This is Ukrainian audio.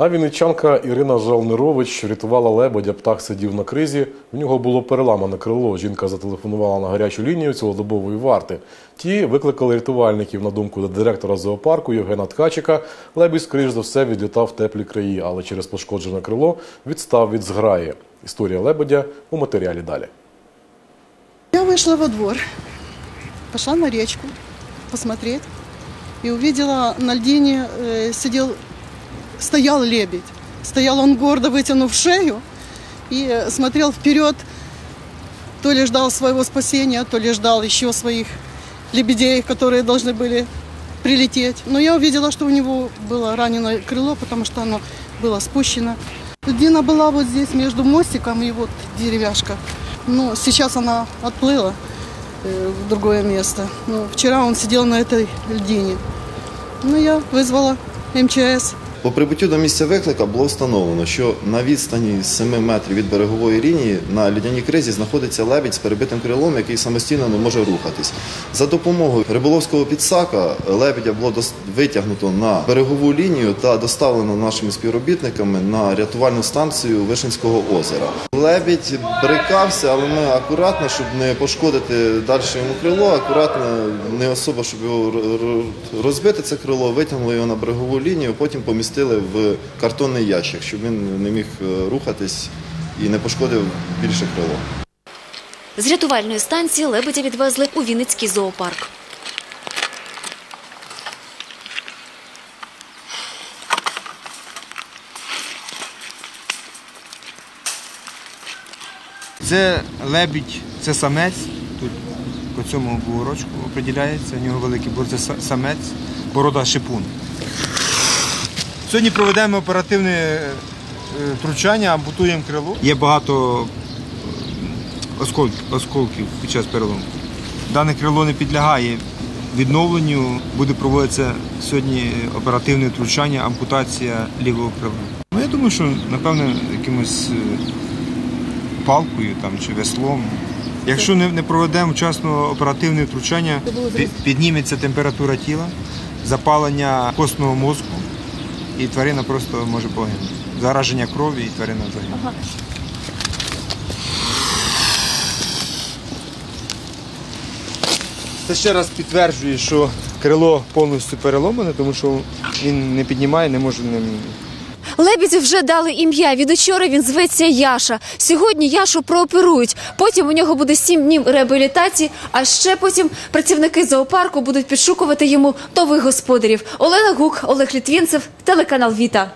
А вінничанка Ірина Жалнирович рятувала лебедя, птах сидів на кризі. В нього було переламане крило. Жінка зателефонувала на гарячу лінію цілодобової варти. Ті викликали рятувальників на думку директора зоопарку Євгена Ткачика. Лебідь, скоріш за все, відлітав в теплі краї, але через пошкоджене крило відстав від зграї. Історія лебедя у матеріалі далі. Я вышла во двор, пошла на речку посмотреть и увидела на льдине э, сидел, стоял лебедь. Стоял он гордо вытянув шею и смотрел вперед, то ли ждал своего спасения, то ли ждал еще своих лебедей, которые должны были прилететь. Но я увидела, что у него было раненое крыло, потому что оно было спущено. Льдина была вот здесь между мостиком и вот деревяшка. Но сейчас она отплыла э, в другое место. Но вчера он сидел на этой льдине. Ну, я вызвала МЧС. По прибуттю до місця виклика було встановлено, що на відстані 7 метрів від берегової лінії на лідяній кризі знаходиться лебідь з перебитим крилом, який самостійно не може рухатись. За допомогою риболовського підсака лебедя було витягнуто на берегову лінію та доставлено нашими співробітниками на рятувальну станцію Вишинського озера. Лебідь брикався, але ми акуратно, щоб не пошкодити далі йому крило, акуратно, не особо, щоб його розбити це крило, витягнули його на берегову лінію, потім помістили в картонний ящик, щоб він не міг е, рухатись і не пошкодив більше крило. З рятувальної станції лебедя відвезли у Вінницький зоопарк. Це лебідь, це самець. Тут по цьому бугорочку определяється. У нього великий бур, це самець, борода шипун. Сьогодні проведемо оперативне е, втручання, ампутуємо крило. Є багато е, осколків, під час перелому. Дане крило не підлягає відновленню. Буде проводитися сьогодні оперативне втручання, ампутація лівого крила. Ну, я думаю, що напевно якимось е, палкою там, чи веслом. Якщо не, не проведемо вчасно оперативне втручання, підніметься температура тіла, запалення костного мозку, і тварина просто може погинути. Зараження крові і тварина загине. Це ще раз підтверджує, що крило повністю переломане, тому що він не піднімає, не може ним Лебедю вже дали ім'я. Від учора він зветься Яша. Сьогодні Яшу прооперують. Потім у нього буде сім днів реабілітації. А ще потім працівники зоопарку будуть підшукувати йому нових господарів. Олена Гук, Олег Літвінцев, телеканал Віта.